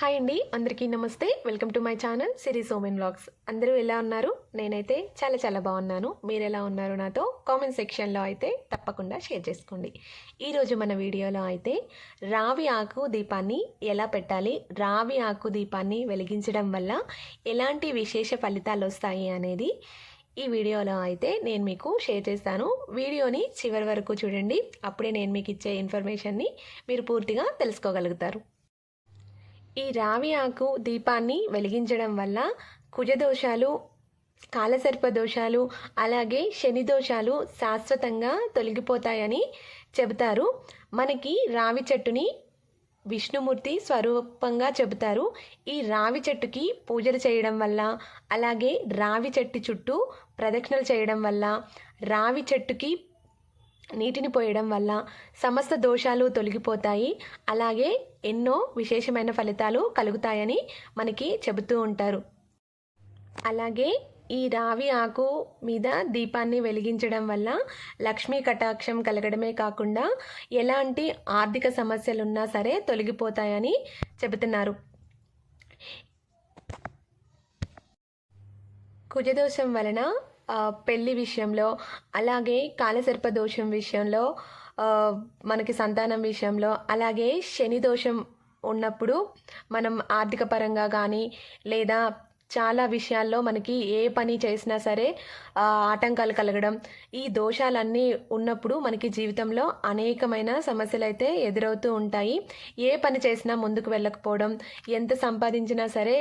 Hi అండి అందరికీ నమస్తే. Welcome to my channel series women vlogs అందరూ ఎలా ఉన్నారు? నేనైతే చాలా చాలా బాగున్నాను. మీరు ఎలా ఉన్నారు నాతో? కామెంట్ సెక్షన్లో అయితే తప్పకుండా షేర్ చేసుకోండి. ఈరోజు మన వీడియోలో అయితే రావి ఆకు దీపాన్ని ఎలా పెట్టాలి రావి ఆకు దీపాన్ని వెలిగించడం వల్ల ఎలాంటి విశేష ఫలితాలు వస్తాయి అనేది ఈ వీడియోలో అయితే నేను మీకు షేర్ చేస్తాను. వీడియోని చివరి వరకు చూడండి. అప్పుడే నేను మీకు ఇచ్చే ఇన్ఫర్మేషన్ని మీరు పూర్తిగా తెలుసుకోగలుగుతారు. ఈ రావి ఆకు దీపాన్ని వెలిగించడం వల్ల కుజదోషాలు కాలసర్ప దోషాలు అలాగే శని దోషాలు శాశ్వతంగా తొలగిపోతాయని చెబుతారు. మనకి రావి చెట్టుని విష్ణుమూర్తి స్వరూపంగా చెబుతారు. ఈ రావి చెట్టుకి పూజలు చేయడం వల్ల అలాగే రావి చెట్టు చుట్టూ ప్రదక్షిణలు చేయడం వల్ల రావి చెట్టుకి నీటిని పోయడం వల్ల సమస్త దోషాలు తొలగిపోతాయి. అలాగే ఎన్నో విశేషమైన ఫలితాలు కలుగుతాయని మనకి చెబుతూ ఉంటారు. అలాగే ఈ రావి ఆకు మీద దీపాన్ని వెలిగించడం వల్ల లక్ష్మీ కటాక్షం కలగడమే కాకుండా ఎలాంటి ఆర్థిక సమస్యలున్నా సరే తొలగిపోతాయని చెబుతున్నారు. కుజదోషం వలన పెళ్ళి విషయంలో అలాగే కాలసర్ప దోషం విషయంలో మనకి సంతానం విషయంలో అలాగే శని దోషం ఉన్నప్పుడు మనం ఆర్థిక పరంగా కానీ లేదా చాలా విషయాల్లో మనకి ఏ పని చేసినా సరే ఆటంకాలు కలగడం ఈ దోషాలన్నీ ఉన్నప్పుడు మనకి జీవితంలో అనేకమైన సమస్యలు అయితే ఎదురవుతూ ఉంటాయి. ఏ పని చేసినా ముందుకు వెళ్ళకపోవడం ఎంత సంపాదించినా సరే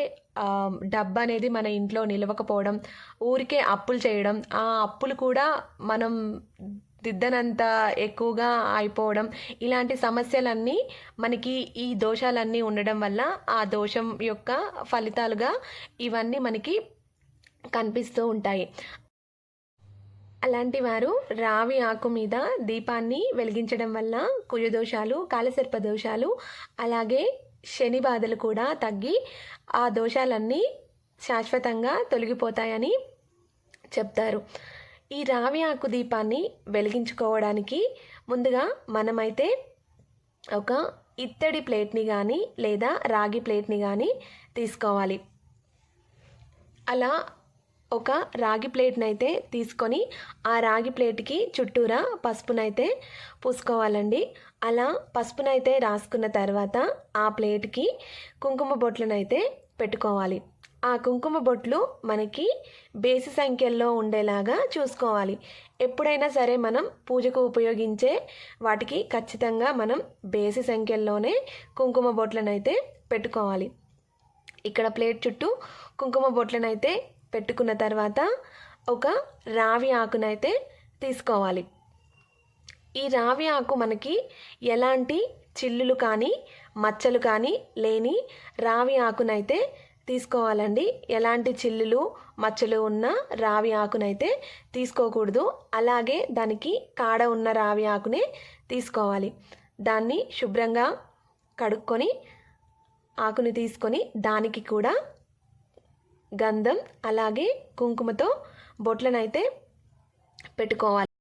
డబ్బు అనేది మన ఇంట్లో నిలవకపోవడం ఊరికే అప్పులు చేయడం ఆ అప్పులు కూడా మనం దిద్దనంత ఎక్కువగా అయిపోవడం ఇలాంటి సమస్యలన్నీ మనకి ఈ దోషాలన్నీ ఉండడం వల్ల ఆ దోషం యొక్క ఫలితాలుగా ఇవన్నీ మనకి కనిపిస్తూ ఉంటాయి. అలాంటి వారు రావి ఆకు మీద దీపాన్ని వెలిగించడం వల్ల కుయదోషాలు కాలసర్ప దోషాలు అలాగే శని బాధలు కూడా తగ్గి ఆ దోషాలన్నీ శాశ్వతంగా తొలగిపోతాయని చెప్తారు. ఈ రావి ఆకు దీపాన్ని వెలిగించుకోవడానికి ముందుగా మనమైతే ఒక ఇత్తడి ప్లేట్ని కానీ లేదా రాగి ప్లేట్ని కానీ తీసుకోవాలి. అలా ఒక రాగి ప్లేట్ని అయితే తీసుకొని ఆ రాగి ప్లేట్కి చుట్టూరా పసుపునైతే పూసుకోవాలండి. అలా పసుపునైతే రాసుకున్న తర్వాత ఆ ప్లేట్కి కుంకుమ బొట్లనైతే పెట్టుకోవాలి. ఆ కుంకుమ బొట్లు మనకి బేసి సంఖ్యల్లో ఉండేలాగా చూసుకోవాలి. ఎప్పుడైనా సరే మనం పూజకు ఉపయోగించే వాటికి ఖచ్చితంగా మనం బేసి సంఖ్యల్లోనే కుంకుమ బొట్లనైతే పెట్టుకోవాలి. ఇక్కడ ప్లేట్ చుట్టూ కుంకుమ బొట్లనైతే పెట్టుకున్న తర్వాత ఒక రావి ఆకునైతే తీసుకోవాలి. ఈ రావి ఆకు మనకి ఎలాంటి చిల్లులు కానీ మచ్చలు కానీ లేని రావి ఆకునైతే తీసుకోవాలండి. ఎలాంటి చిల్లులు మచ్చలు ఉన్న రావి ఆకునైతే తీసుకోకూడదు. అలాగే దానికి కాడ ఉన్న రావి ఆకునే తీసుకోవాలి. దాన్ని శుభ్రంగా కడుక్కొని ఆకుని తీసుకొని దానికి కూడా గంధం అలాగే కుంకుమతో బొట్లనైతే పెట్టుకోవాలి.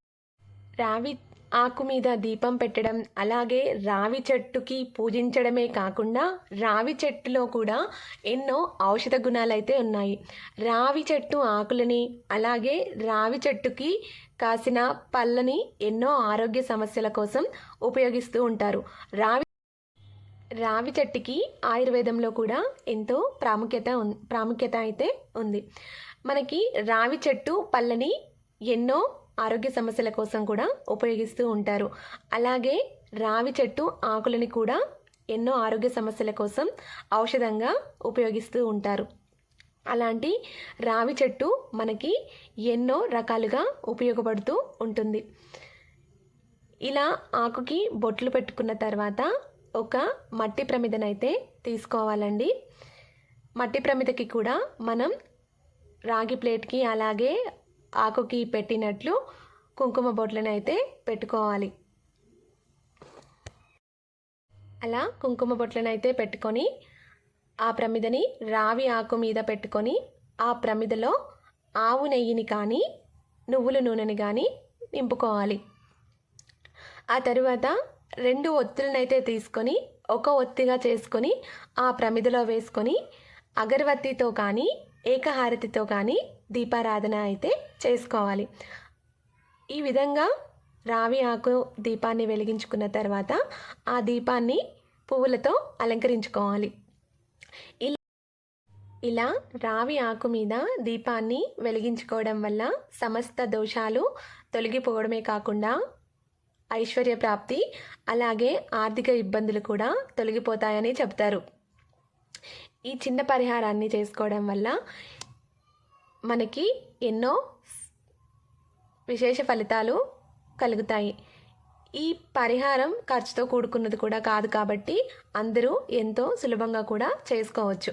రావి ఆకు మీద దీపం పెట్టడం అలాగే రావి చెట్టుకి పూజించడమే కాకుండా రావి చెట్టులో కూడా ఎన్నో ఔషధ గుణాలైతే ఉన్నాయి. రావి చెట్టు ఆకులని అలాగే రావి చెట్టుకి కాసిన పళ్ళని ఎన్నో ఆరోగ్య సమస్యల కోసం ఉపయోగిస్తూ ఉంటారు. రావి రావి చెట్టుకి ఆయుర్వేదంలో కూడా ఎంతో ప్రాముఖ్యత ప్రాముఖ్యత అయితే ఉంది. మనకి రావి చెట్టు పళ్ళని ఎన్నో ఆరోగ్య సమస్యల కోసం కూడా ఉపయోగిస్తూ ఉంటారు. అలాగే రావి చెట్టు ఆకులని కూడా ఎన్నో ఆరోగ్య సమస్యల కోసం ఔషధంగా ఉపయోగిస్తూ ఉంటారు. అలాంటి రావి చెట్టు మనకి ఎన్నో రకాలుగా ఉపయోగపడుతూ ఉంటుంది. ఇలా ఆకుకి బొట్లు పెట్టుకున్న తర్వాత ఒక మట్టి ప్రమిదనైతే తీసుకోవాలండి. మట్టి ప్రమిదకి కూడా మనం రాగి ప్లేట్కి అలాగే ఆకుకి పెట్టినట్లు కుంకుమ బొట్లను అయితే పెట్టుకోవాలి. అలా కుంకుమ బొట్లను అయితే పెట్టుకొని ఆ ప్రమిదని రావి ఆకు మీద పెట్టుకొని ఆ ప్రమిదలో ఆవు నెయ్యిని కానీ నువ్వుల నూనెని కానీ నింపుకోవాలి. ఆ తరువాత రెండు ఒత్తులనైతే తీసుకొని ఒక ఒత్తిగా చేసుకొని ఆ ప్రమిదలో వేసుకొని అగరవత్తితో కానీ ఏకహారతితో కానీ దీపారాధన అయితే చేసుకోవాలి. ఈ విధంగా రావి ఆకు దీపాన్ని వెలిగించుకున్న తర్వాత ఆ దీపాన్ని పువ్వులతో అలంకరించుకోవాలి. ఇలా ఇలా రావి ఆకు మీద దీపాన్ని వెలిగించుకోవడం వల్ల సమస్త దోషాలు తొలగిపోవడమే కాకుండా ఐశ్వర్య ప్రాప్తి అలాగే ఆర్థిక ఇబ్బందులు కూడా తొలగిపోతాయని చెప్తారు ఈ చిన్న పరిహారాన్ని చేసుకోవడం వల్ల మనకి ఎన్నో విశేష ఫలితాలు కలుగుతాయి. ఈ పరిహారం ఖర్చుతో కూడుకున్నది కూడా కాదు కాబట్టి అందరూ ఎంతో సులభంగా కూడా చేసుకోవచ్చు.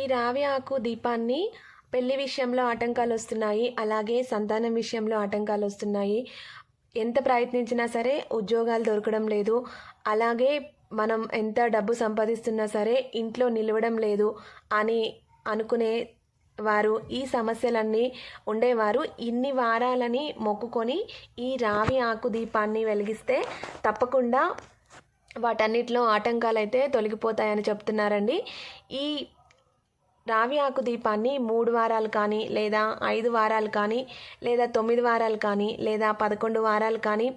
ఈ రావి ఆకు దీపాన్ని పెళ్ళి విషయంలో ఆటంకాలు వస్తున్నాయి. అలాగే సంతానం విషయంలో ఆటంకాలు వస్తున్నాయి. ఎంత ప్రయత్నించినా సరే ఉద్యోగాలు దొరకడం లేదు. అలాగే మనం ఎంత డబ్బు సంపాదిస్తున్నా సరే ఇంట్లో నిలవడం లేదు అని అనుకునే వారు ఈ సమస్యలన్నీ ఉండేవారు. ఇన్ని వారాలని మొక్కుకొని ఈ రావి ఆకు దీపాన్ని వెలిగిస్తే తప్పకుండా వాటన్నిటిలో ఆటంకాలు అయితే తొలగిపోతాయని చెప్తున్నారండి. ఈ రావి ఆకు దీపాన్ని మూడు వారాలు కానీ లేదా ఐదు వారాలు కానీ లేదా తొమ్మిది వారాలు కానీ లేదా పదకొండు వారాలు కానీ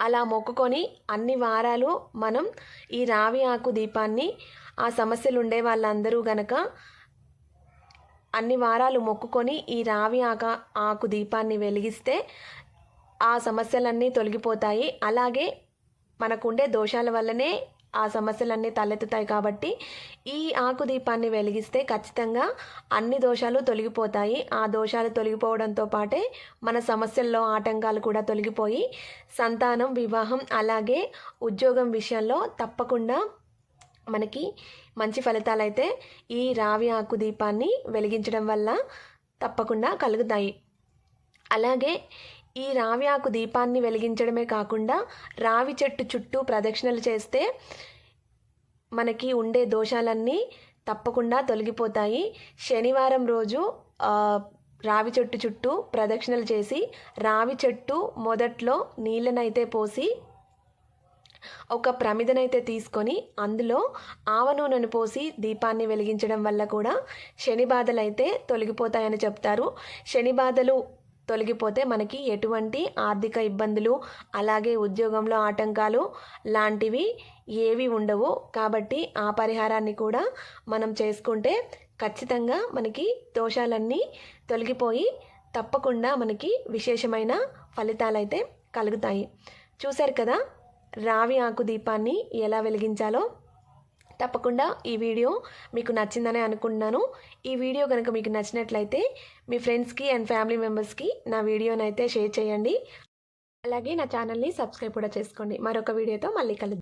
అలా మొక్కుకొని అన్ని వారాలు మనం ఈ రావి ఆకు దీపాన్ని ఆ సమస్యలు ఉండే వాళ్ళందరూ గనక అన్ని వారాలు మొక్కుకొని ఈ రావి ఆక ఆకు దీపాన్ని వెలిగిస్తే ఆ సమస్యలన్నీ తొలగిపోతాయి. అలాగే మనకుండే దోషాల వల్లనే ఆ సమస్యలన్నీ తలెత్తుతాయి కాబట్టి ఈ ఆకు దీపాన్ని వెలిగిస్తే ఖచ్చితంగా అన్ని దోషాలు తొలగిపోతాయి. ఆ దోషాలు తొలగిపోవడంతో పాటే మన సమస్యల్లో ఆటంకాలు కూడా తొలగిపోయి సంతానం వివాహం అలాగే ఉద్యోగం విషయంలో తప్పకుండా మనకి మంచి ఫలితాలు అయితే ఈ రావి ఆకు దీపాన్ని వెలిగించడం వల్ల తప్పకుండా కలుగుతాయి. అలాగే ఈ రావి ఆకు దీపాన్ని వెలిగించడమే కాకుండా రావి చెట్టు చుట్టూ ప్రదక్షిణలు చేస్తే మనకి ఉండే దోషాలన్నీ తప్పకుండా తొలగిపోతాయి. శనివారం రోజు రావి చెట్టు చుట్టూ ప్రదక్షిణలు చేసి రావి చెట్టు మొదట్లో నీళ్ళనైతే పోసి ఒక ప్రమిదనైతే తీసుకొని అందులో ఆవ నూనెను పోసి దీపాన్ని వెలిగించడం వల్ల కూడా శని బాధలైతే అయితే తొలగిపోతాయని చెప్తారు. శని బాధలు తొలగిపోతే మనకి ఎటువంటి ఆర్థిక ఇబ్బందులు అలాగే ఉద్యోగంలో ఆటంకాలు లాంటివి ఏవి ఉండవు. కాబట్టి ఆ పరిహారాన్ని కూడా మనం చేసుకుంటే ఖచ్చితంగా మనకి దోషాలన్నీ తొలగిపోయి తప్పకుండా మనకి విశేషమైన ఫలితాలైతే కలుగుతాయి. చూశారు కదా? రావి ఆకు దీపాన్ని ఎలా వెలిగించాలో తప్పకుండా ఈ వీడియో మీకు నచ్చిందని అనుకుంటున్నాను. ఈ వీడియో కనుక మీకు నచ్చినట్లయితే మీ ఫ్రెండ్స్కి అండ్ ఫ్యామిలీ మెంబర్స్కి నా వీడియోనైతే షేర్ చేయండి. అలాగే నా ఛానల్ని సబ్స్క్రైబ్ కూడా చేసుకోండి. మరొక వీడియోతో మళ్ళీ కలుద్దాం.